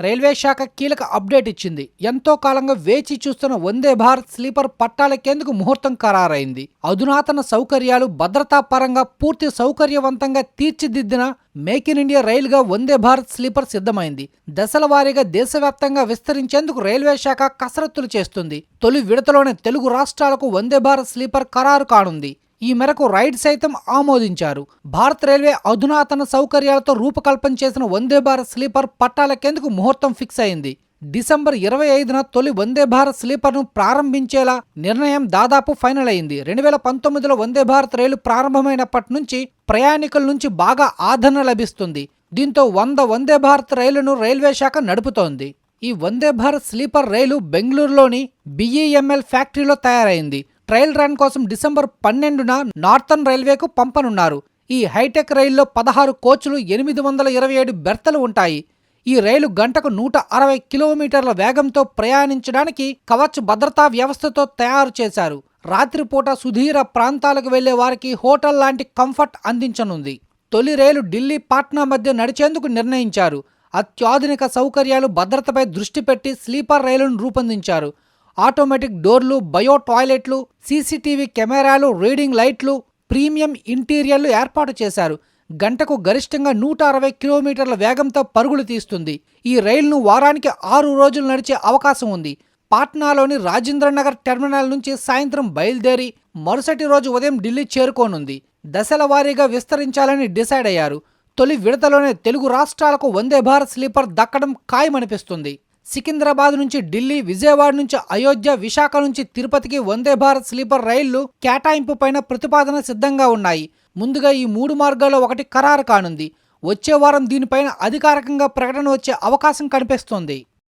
Railway శాఖ కీలక update ఇచ్చింది. ఎంతో కాలంగా వేచి చూస్తున్న వందే భారత్ స్లీపర్ పట్టాలెక్కేందుకు ముహూర్తం ఖరారైంది. అధునాతన సౌకర్యాలు భద్రతా పరంగా పూర్తి సౌకర్యవంతంగా తీర్చిదిద్దిన మేక్ ఇన్ ఇండియా రైలుగా వందే భారత్ స్లీపర్ సిద్ధమైంది. దశల వారీగా దేశవ్యాప్తంగా విస్తరించేందుకు రైల్వే శాఖ కసరత్తులు చేస్తుంది. తొలి విడతలోనే తెలుగు రాష్ట్రాలకు వందే భారత్ స్లీపర్ ఖరారు కానుంది. ఈ మేరకు రైడ్ సైతం ఆమోదించారు. భారత్ రైల్వే అధునాతన సౌకర్యాలతో రూపకల్పన చేసిన వందే భారత్ స్లీపర్ పట్టాలకేందుకు ముహూర్తం ఫిక్స్ అయింది? డిసెంబర్ ఇరవై ఐదున తొలి వందే భారత్ స్లీపర్ను ప్రారంభించేలా నిర్ణయం దాదాపు ఫైనల్ అయింది. రెండు వేల పంతొమ్మిదిలో వందే భారత్ రైలు ప్రారంభమైనప్పటి నుంచి ప్రయాణికుల నుంచి బాగా ఆదరణ లభిస్తుంది. దీంతో వంద వందే భారత్ రైలును రైల్వే శాఖ నడుపుతోంది. ఈ వందే భారత్ స్లీపర్ రైలు బెంగళూరులోని బిఈఎంఎల్ ఫ్యాక్టరీలో తయారైంది. ట్రయల్ రన్ కోసం డిసెంబర్ పన్నెండున నార్థన్ రైల్వేకు పంపనున్నారు. ఈ హైటెక్ రైల్లో పదహారు కోచ్లు ఎనిమిది వందల ఇరవై ఏడు బెర్తలు ఉంటాయి. ఈ రైలు గంటకు నూట అరవై కిలోమీటర్ల వేగంతో ప్రయాణించడానికి కవచ్ భద్రతా వ్యవస్థతో తయారు చేశారు. రాత్రిపూట సుధీర ప్రాంతాలకు వెళ్ళే వారికి హోటల్ లాంటి కంఫర్ట్ అందించనుంది. తొలి రైలు ఢిల్లీ పాట్నా మధ్య నడిచేందుకు నిర్ణయించారు. అత్యాధునిక సౌకర్యాలు భద్రతపై దృష్టి పెట్టి స్లీపర్ రైలును రూపొందించారు. ఆటోమేటిక్ డోర్లు బయో టాయిలెట్లు సీసీటీవీ కెమెరాలు రీడింగ్ లైట్లు ప్రీమియం ఇంటీరియర్లు ఏర్పాటు చేశారు. గంటకు గరిష్టంగా నూట అరవై కిలోమీటర్ల వేగంతో పరుగులు తీస్తుంది. ఈ రైలును వారానికి ఆరు రోజులు నడిచే అవకాశం ఉంది. పాట్నాలోని రాజేంద్రనగర్ టెర్మినల్ నుంచి సాయంత్రం బయలుదేరి మరుసటి రోజు ఉదయం ఢిల్లీ చేరుకోనుంది. దశల వారీగా విస్తరించాలని డిసైడ్ అయ్యారు. తొలి విడతలోనే తెలుగు రాష్ట్రాలకు వందే భారత్ స్లీపర్ దక్కడం ఖాయమనిపిస్తుంది. సికింద్రాబాద్ నుంచి ఢిల్లీ విజయవాడ నుంచి అయోధ్య విశాఖ నుంచి తిరుపతికి వందే భారత్ స్లీపర్ రైళ్ళు కేటాయింపు పైన ప్రతిపాదన సిద్ధంగా ఉన్నాయి. ముందుగా ఈ మూడు మార్గాల్లో ఒకటి ఖరారు కానుంది. వచ్చే వారం దీనిపైన అధికారికంగా ప్రకటన వచ్చే అవకాశం కనిపిస్తోంది.